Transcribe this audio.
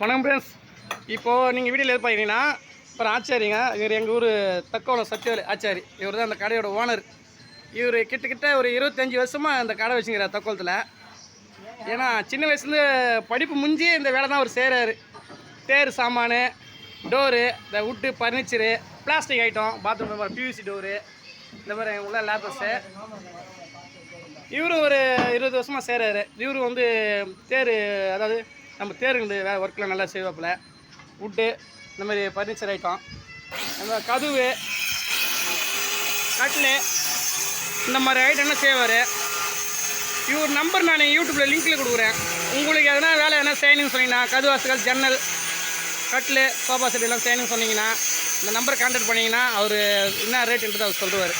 வணக்கம் ஃப்ரெண்ட்ஸ் இப்போது நீங்கள் வீடியோவில் எதிர்பார்க்குறீங்கன்னா அப்புறம் ஆச்சாரிங்க. இவர் எங்கள் ஊர் தக்கோலம் சத்யவேலு ஆச்சாரி. இவர் தான் அந்த கடையோட ஓனர் இவர் கிட்டக்கிட்ட ஒரு இருபத்தஞ்சி வருஷமாக அந்த கடை வச்சுங்கிறார் தக்கோலத்தில். ஏன்னா சின்ன வயசுலேருந்து படிப்பு முடிஞ்சு இந்த வேலை தான் அவர் செய்கிறாரு தேர் சாமான் டோரு இந்த wood furniture plastic item bathroom PVC door இந்த மாதிரி உள்ள லேப்பர்ஸு இவரும் ஒரு இருபது வருஷமாக செய்கிறாரு இவரும் வந்து தேர் அதாவது நம்ம தேருங்க வேறு ஒர்க்கில் நல்லா செய்வாப்புல. வுட்டு இந்த மாதிரி ஃபர்னிச்சர் ஐட்டம் நம்ம கதவு கட்லு இந்த மாதிரி ஐட்டம்லாம் செய்வார். இவர் நம்பர் நான் யூடியூப்பில் லிங்க்கில் கொடுக்குறேன். உங்களுக்கு எதனா வேலை எதனா செய்யணும்னு சொன்னீங்கன்னா கதுவாசுகள் ஜன்னல் கட்லு சோஃபா செட் எல்லாம் செய்யணும்னு சொன்னீங்கன்னா இந்த நம்பரை கான்டாக்ட் பண்ணிங்கன்னா அவர் என்ன ரேட்டுன்றது அவர் சொல்லுவார்.